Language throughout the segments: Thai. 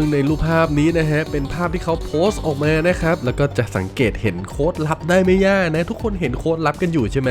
ซึ่งในรูปภาพนี้นะฮะเป็นภาพที่เขาโพสต์ออกมานะครับแล้วก็จะสังเกตเห็นโค้ดลับได้ไม่ยากนะทุกคนเห็นโค้ดลับกันอยู่ใช่ไหม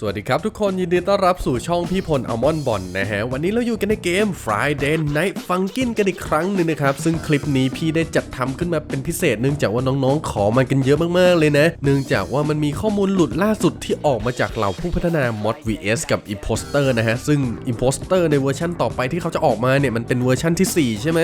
สวัสดีครับทุกคนยินดีต้อนรับสู่ช่องพี่พลอัลมอนบอลนะฮะ วันนี้เราอยู่กันในเกม Friday Night Funkin' กันอีกครั้งหนึ่งนะครับ ซึ่งคลิปนี้พี่ได้จัดทำขึ้นมาเป็นพิเศษ เนื่องจากว่าน้องๆ ขอมากันเยอะมากๆเลยนะ เนื่องจากว่ามันมีข้อมูลหลุดล่าสุดที่ออกมาจากเหล่าผู้พัฒนา Mod vs กับ Imposter นะฮะ ซึ่ง Imposter ในเวอร์ชั่นต่อไปที่เขาจะออกมาเนี่ยมันเป็นเวอร์ชั่นทีสี่4 ใช่ไหม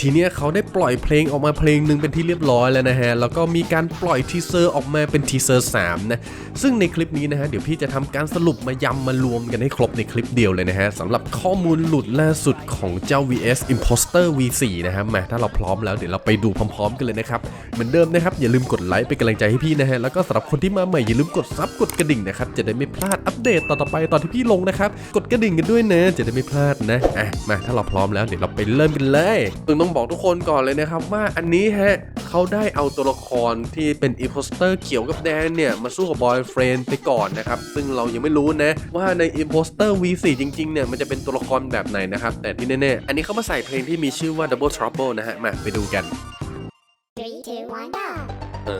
ทีเนี้ยเขาได้ปล่อยเพลงออกมาเพลงหนึ่งเป็นที่เรียบร้อยแล้วนะฮะแล้วก็มีการปล่อยทีเซอร์ออกมาเป็นทีเซอร์3นะซึ่งในคลิปนี้นะฮะเดี๋ยวพี่จะทำการสรุปมายำมารวมกันให้ครบในคลิปเดียวเลยนะฮะสำหรับข้อมูลหลุดล่าสุดของเจ้า VS Imposter V4 นะฮะมาถ้าเราพร้อมแล้วเดี๋ยวเราไปดูพร้อมๆกันเลยนะครับเหมือนเดิมนะครับอย่าลืมกดไลค์เป็นกำลังใจให้พี่นะฮะแล้วก็สำหรับคนที่มาใหม่อย่าลืมกดซับกดกระดิ่งนะครับจะได้ไม่พลาดอัปเดตต่อๆไปตอนที่พี่ลงนะครับกดกระดิ่งกันด้วยนะจะได้ไม่พลาดนะอะมาถ้าเราพร้อมแล้วเดี๋ยวเราไปเริ่มกันเลยต้องบอกทุกคนก่อนเลยนะครับว่าอันนี้ฮะ เขาได้เอาตัวละครที่เป็นอีโพสเตอร์เขียวกับแดงเนี่ย มาสู้กับบอยเฟรนไปก่อนนะครับ ซึ่งเรายังไม่รู้นะ ว่าใน Imposter V4 จริงๆเนี่ย มันจะเป็นตัวละครแบบไหนนะครับ แต่ที่แน่ๆ อันนี้เขามาใส่เพลงที่มีชื่อว่า Double Trouble นะฮะ มาไปดูกัน Three, two, one, go! เอ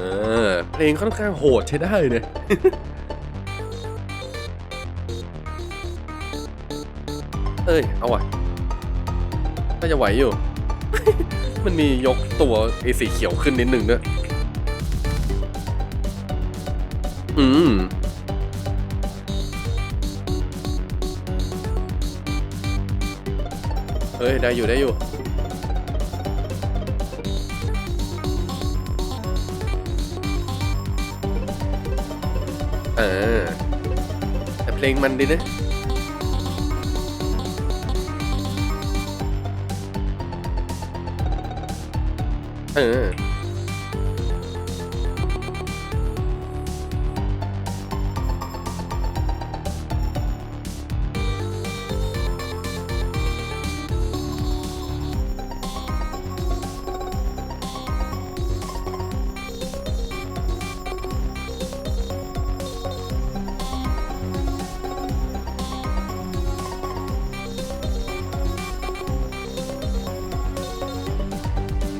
อเพลงค่อนข้างโหดใช้ได้เนี่ยเอ้ย เอาว่ะน่าจะไหวอยู่ มันมียกตัวไอ้สีเขียวขึ้นนิดหนึ่งด้วย อืม เฮ้ย ได้อยู่ได้อยู่เออแต่เพลงมันดีนะ เ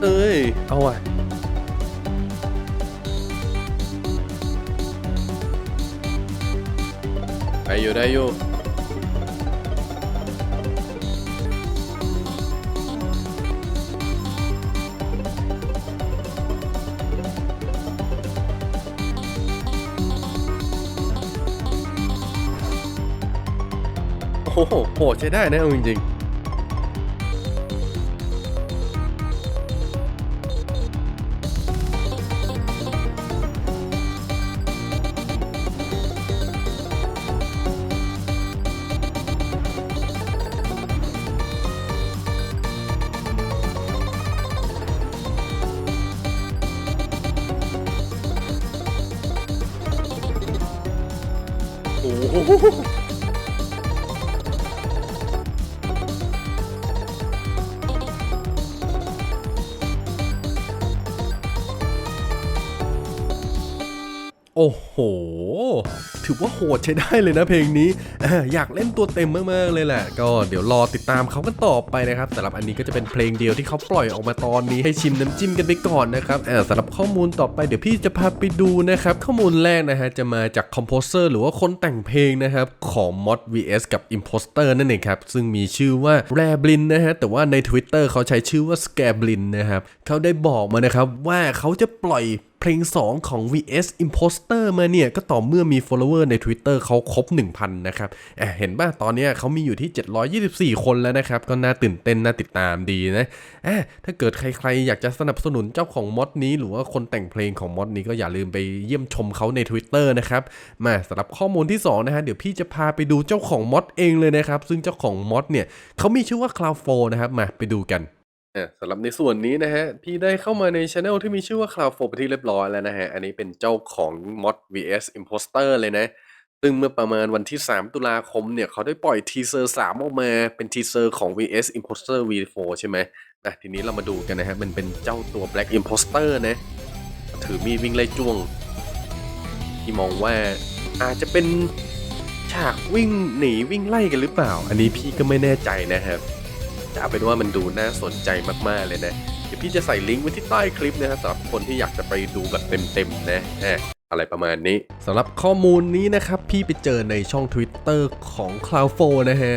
เอ้ย เอาว่ะได้อยู่ได้อยู่โอ้โหโหดใช้ได้นะเอาจริงๆ โอ้โโอ้โห ถือว่าโหดใช้ได้เลยนะเพลงนี้ อยากเล่นตัวเต็มมากๆเลยแหละ ก็เดี๋ยวรอติดตามเขากันต่อไปนะครับสำหรับอันนี้ก็จะเป็นเพลงเดียวที่เขาปล่อยออกมาตอนนี้ให้ชิมน้ำจิ้มกันไปก่อนนะครับสำหรับข้อมูลต่อไปเดี๋ยวพี่จะพาไปดูนะครับ ข้อมูลแรกนะฮะจะมาจากคอมโพเซอร์หรือว่าคนแต่งเพลงนะครับของ Mod vs กับ Imposter นั่นเองครับ ซึ่งมีชื่อว่า r a b l i n นะฮะแต่ว่าใน Twitter เขาใช้ชื่อว่า Scablin นะครับเขาได้บอกมานะครับว่าเขาจะปล่อย เพลง 2 ของ VS Imposter มาเนี่ย ก็ต่อเมื่อมี follower ใน Twitter เขาครบ 1,000 นะครับอะเห็นป่ะ ตอนนี้เขามีอยู่ที่ 724 คนแล้วนะครับ ก็น่าตื่นเต้น น่าติดตามดีนะอะถ้าเกิดใครๆ อยากจะสนับสนุนเจ้าของมอดนี้ หรือว่าคนแต่งเพลงของมอดนี้ก็อย่าลืมไปเยี่ยมชมเขาใน Twitter นะครับมาสำหรับข้อมูลที่ 2 นะฮะเดี๋ยวพี่จะพาไปดูเจ้าของมอดเองเลยนะครับซึ่งเจ้าของมอดเนี่ยเขามีชื่อว่า Cloud4 นะครับมาไปดูกัน อะสำหรับในส่วนนี้นะฮะพี่ได้เข้ามาในช anel ที่มีชื่อว่า Cloud4 ไปนที่เรียบร้อยแล้วนะฮะอันนี้เป็นเจ้าของ Mod vs Imposter เลยนะ ซึ่งเมื่อประมาณวันที่ 3 ตุลาคมเนี่ย เขาได้ปล่อยทีเซอร์3ออกมา เป็นทีเซอร์ของ vs Imposter V4 ใช่ไหมอะทีนี้เรามาดูกันนะฮะมันเป็นเจ้าตัว Black Imposter นะ ถือมีดวิ่งไล่จ้วงที่มองว่า อาจจะเป็นฉากวิ่งหนี วิ่งไล่กันหรือเปล่า อันนี้พี่ก็ไม่แน่ใจนะครับ แต่เอาเป็นว่ามันดูน่าสนใจมากๆเลยนะ เดี๋ยวพี่จะใส่ลิงก์ไว้ที่ใต้คลิปนะครับสำหรับคนที่อยากจะไปดูแบบเต็มๆนะอะ อะไรประมาณนี้สำหรับข้อมูลนี้นะครับ พี่ไปเจอในช่อง Twitter ของ Cloud4 นะฮะ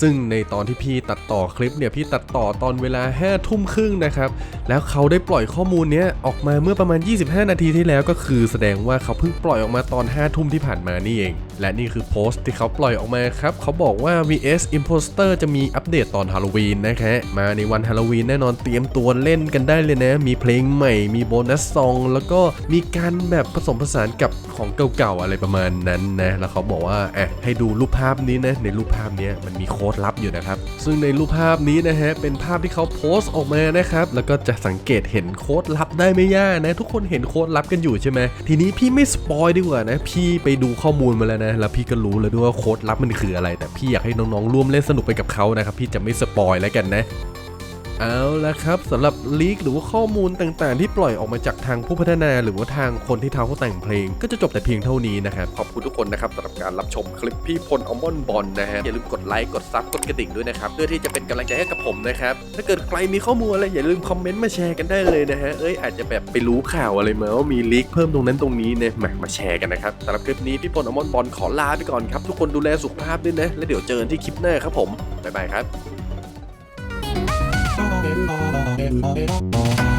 ซึ่งในตอนที่พี่ตัดต่อคลิปเนี่ย พี่ตัดต่อตอนเวลา 5 ทุ่มครึ่งนะครับ แล้วเขาได้ปล่อยข้อมูลนี้ออกมาเมื่อประมาณ 25 นาทีที่แล้วก็คือแสดงว่าเขาเพิ่งปล่อยออกมาตอน 5 ทุ่มที่ผ่านมานี่เอง และนี่คือโพสต์ที่เขาปล่อยออกมาครับเขาบอกว่า VS Imposter จะมีอัปเดตตอนฮาโลวีนนะคะมาในวันฮาโลวีนแน่นอนเตรียมตัวเล่นกันได้เลยนะมีเพลงใหม่มีโบนัสซองแล้วก็มีการแบบผสมผสานกับของเก่าๆอะไรประมาณนั้นนะแล้วเขาบอกว่าอะให้ดูรูปภาพนี้นะในรูปภาพนี้มันมีโค้ดลับอยู่นะครับ ซึ่งในรูปภาพนี้นะฮะเป็นภาพที่เขาโพสต์ออกมานะครับแล้วก็จะสังเกตเห็นโค้ดลับได้ไม่ยากนะ ทุกคนเห็นโค้ดลับกันอยู่ใช่ไหมทีนี้พี่ไม่สปอยดีกว่านะ พี่ไปดูข้อมูลมาแล้วนะแล้วพี่ก็รู้แล้วด้วยว่าโค้ดลับมันคืออะไร แต่พี่อยากให้น้องๆร่วมเล่นสนุกไปกับเขานะครับพี่จะไม่สปอยแล้วกันนะ เอาละครับสำหรับลีกหรือว่าข้อมูลต่างๆ ที่ปล่อยออกมาจากทางผู้พัฒนา หรือว่าทางคนที่ทำเขาแต่งเพลง ก็จะจบแต่เพียงเท่านี้นะครับ ขอบคุณทุกคนนะครับสำหรับการรับชมคลิปพี่พลอัลมอนบอลนะฮะอย่าลืมกดไลค์กดซับกดกระดิ่งด้วยนะครับเพื่อที่จะเป็นกำลังใจให้กับผมนะครับถ้าเกิดใครมีข้อมูลอะไรอย่าลืมคอมเมนต์มาแชร์กันได้เลยนะฮะเอ้ยอาจจะแบบไปรู้ข่าวอะไรมาว่ามีลีกเพิ่มตรงนั้นตรงนี้เนี่ยมามาแชร์กันนะครับสำหรับคลิปนี้พี่พลอัลมอนบอลขอลาไปก่อนครับทุกคนดูแลสุขภาพด้วยนะแล้วเดี๋ยวเจอกันที่คลิปหน้าครับผมบ๊ายบายครับ I'm oh, it.